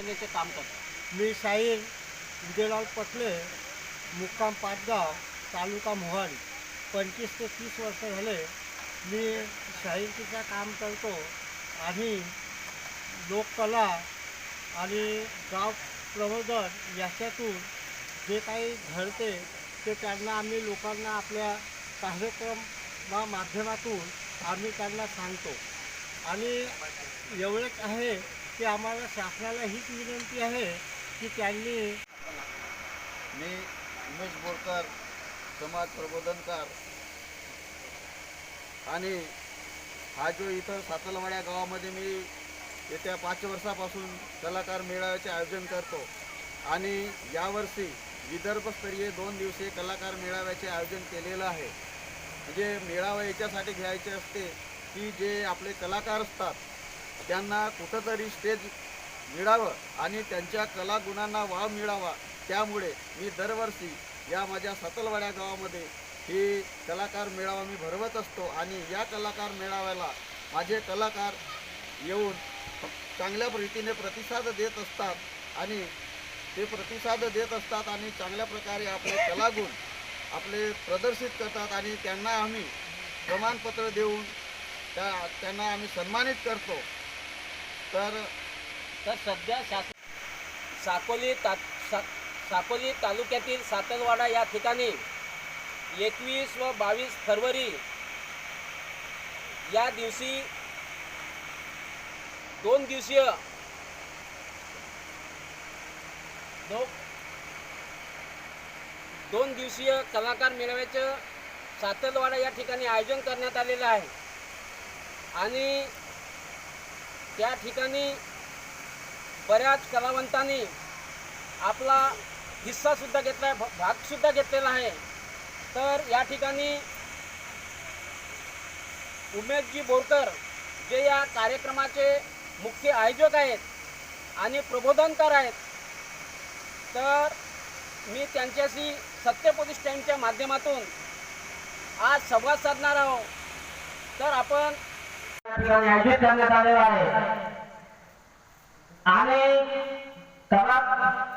रचनेचे काम करतो मी शाहीर उदयलाल पटले मुक्काम पाटगाव तालुका मोहाडी. पंचवीस ते तीस वर्ष झाले मी साहित्यचं काम करतो. आणि लोककला आणि गाव प्रबोधन याच्यातून जे काही घडते ते त्यांना आम्ही लोकांना आपल्या कार्यक्रमा माध्यमातून आम्ही त्यांना सांगतो. आणि एवढंच आहे की आम्हाला शासनाला हीच विनंती आहे की त्यांनी मी उमेश बोरकर समाज प्रबोधनकार आणि हा जो इथं सातलवाड्या गावामध्ये मी येत्या पाच वर्षापासून कलाकार मेळाव्याचे आयोजन करतो आणि यावर्षी विदर्भस्तरीय दोन दिवसीय कलाकार मेळाव्याचे आयोजन केलेलं आहे. म्हणजे मेळावा याच्यासाठी घ्यायचे असते की जे आपले कलाकार असतात त्यांना कुठंतरी स्टेज मिळावं आणि त्यांच्या कलागुणांना वाव मिळावा. त्यामुळे मी दरवर्षी या माझ्या सतलवाड्या गावामध्ये ही कलाकार मेळावा मी भरवत असतो आणि या कलाकार मेळाव्याला माझे कलाकार येऊन चांगल्या रीतीने प्रतिसाद देत असतात आणि ते प्रतिसाद देत असतात आणि चांगल्या प्रकारे आपले कलागुण आपले प्रदर्शित करतात आणि त्यांना आम्ही प्रमाणपत्र देऊन त्या त्यांना आम्ही सन्मानित करतो. तर तर सध्या शास साकोली ता सा साकोली तालुक्यातील सातलवाडा या ठिकाणी एकवीस व बावीस फरवरी या दिवशी दोन दिवसीय दो दोन दिवसीय कलाकार मेळाव्याचं सातलवाडा या ठिकाणी आयोजन करण्यात आलेलं आहे. आणि त्या ठिकाणी बऱ्याच कलावंतांनी आपला हिस्सासुद्धा घेतला आहे भागसुद्धा घेतलेला आहे. तर या ठिकाणी उमेशजी बोरकर जे या कार्यक्रमाचे मुख्य आयोजक आहेत आणि प्रबोधनकार आहेत तर मी त्यांच्याशी सत्य माध्यमातून आज संवाद साधणार आहोत. तर आपण ठिकाणी आयोजित करण्यात आलेला आहे. आणि कला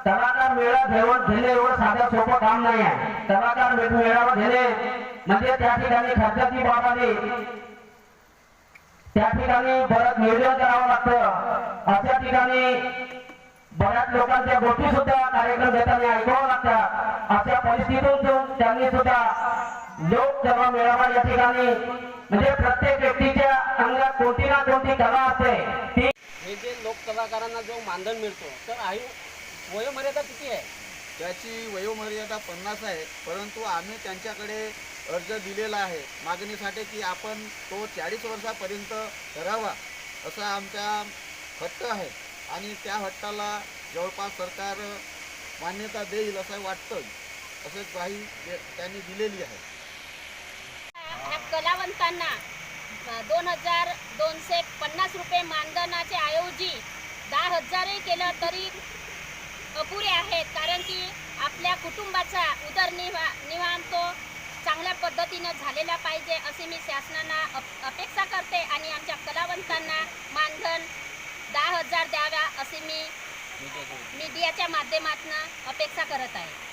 कलाकार मेळा घेऊन घेणे एवढं साधं सोपं काम नाही आहे. कलाकार मे- मेळावा घेणे म्हणजे त्या ठिकाणी खर्चाची बाब आली त्या ठिकाणी बरंच नियोजन करावं लागतं. अशा ठिकाणी बऱ्याच लोकांच्या गोष्टी सुद्धा कार्यक्रम घेताना ऐकावं लागतात. अशा परिस्थितीतून त्यांनी सुद्धा लोक जेव्हा मेळावा या ठिकाणी म्हणजे प्रत्येक व्यक्तीच्या अंगात कोणती ना कोणती कला असते. ती हे जे लोक कलाकारांना जो मानधन मिळतो तर आयु वयोमर्यादा किती आहे? त्याची वयोमर्यादा पन्नास आहे परंतु आम्ही त्यांच्याकडे अर्ज दिलेला आहे मागणीसाठी की आपण तो चाळीस वर्षापर्यंत करावा असा आमचा हट्ट आहे. आणि त्या हट्टाला जवळपास सरकार मान्यता देईल असं वाटतं असं ग्वाही दे- त्यांनी दिलेली आहे. कलावंतांना दोन हजार दोनशे पन्नास रुपये मानधनाचे ऐवजी दहा हजारही केलं तरी अपुरे आहेत. कारण की आपल्या कुटुंबाचा उदरनिर्वाह निवारण तो चांगल्या पद्धतीनं झालेला पाहिजे असे मी शासनाला अप अपेक्षा करते आणि आमच्या कलावंतांना मानधन दहा हजार द्याव्या असे मी मीडियाच्या माध्यमातून अपेक्षा करत आहे.